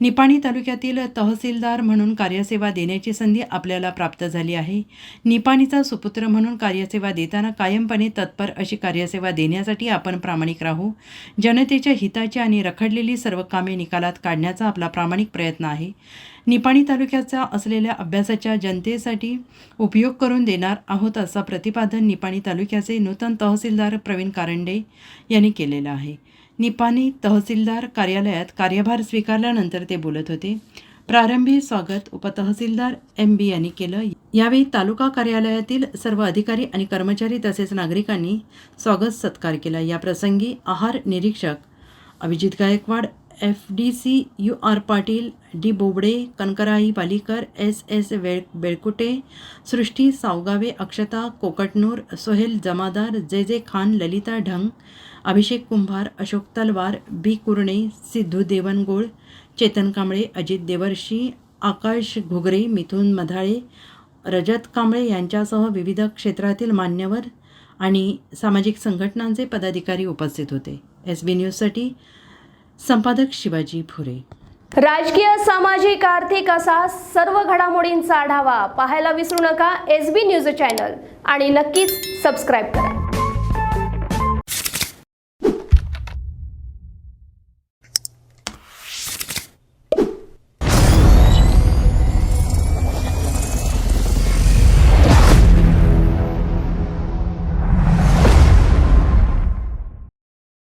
निपाणी तालुक्यातील तहसीलदार म्हणून कार्यसेवा देण्याची संधी आपल्याला प्राप्त झाली आहे. निपाणीचा सुपुत्र म्हणून कार्यसेवा देताना कायमपणे तत्पर अशी कार्यसेवा देण्यासाठी आपण प्रामाणिक राहू. जनतेच्या हिताची आणि रखडलेली सर्व कामे निकालात काढण्याचा आपला प्रामाणिक प्रयत्न आहे. निपाणी तालुक्याचा असलेल्या अभ्यासाच्या जनतेसाठी उपयोग करून देणार आहोत असं प्रतिपादन निपाणी तालुक्याचे नूतन तहसीलदार प्रवीण कारंडे यांनी केलेलं आहे. निपाणी तहसीलदार कार्यालयात कार्यभार स्वीकारल्यानंतर ते बोलत होते. प्रारंभी स्वागत उपतहसीलदार एम बी यांनी केलं. यावेळी तालुका कार्यालयातील सर्व अधिकारी आणि कर्मचारी तसेच नागरिकांनी स्वागत सत्कार केला. या प्रसंगी आहार निरीक्षक Abhijit Gaikwad F D C U R Patil D Bobade कनकराई पालीकर एस एस वेळ बेळकुटे सृष्टी सावगावे अक्षता कोकटनूर सोहेल जमादार जे जे खान ललिता ढंग अभिषेक कुंभार अशोक तलवार बी कुरणे सिद्धू देवनगोळ चेतन कांबळे अजित देवर्षी आकाश घुगरे मिथुन मधाळे रजत कांबळे यांच्यासह विविध क्षेत्रातील मान्यवर आणि सामाजिक संघटनांचे पदाधिकारी उपस्थित होते. एस बी न्यूजसाठी संपादक शिवाजी फुरे. राजकीय सामाजिक आर्थिक असा सर्व घडामोडींचा आढावा पाहायला विसरू नका. S B news channel. आणि नक्कीच सबस्क्राईब करा.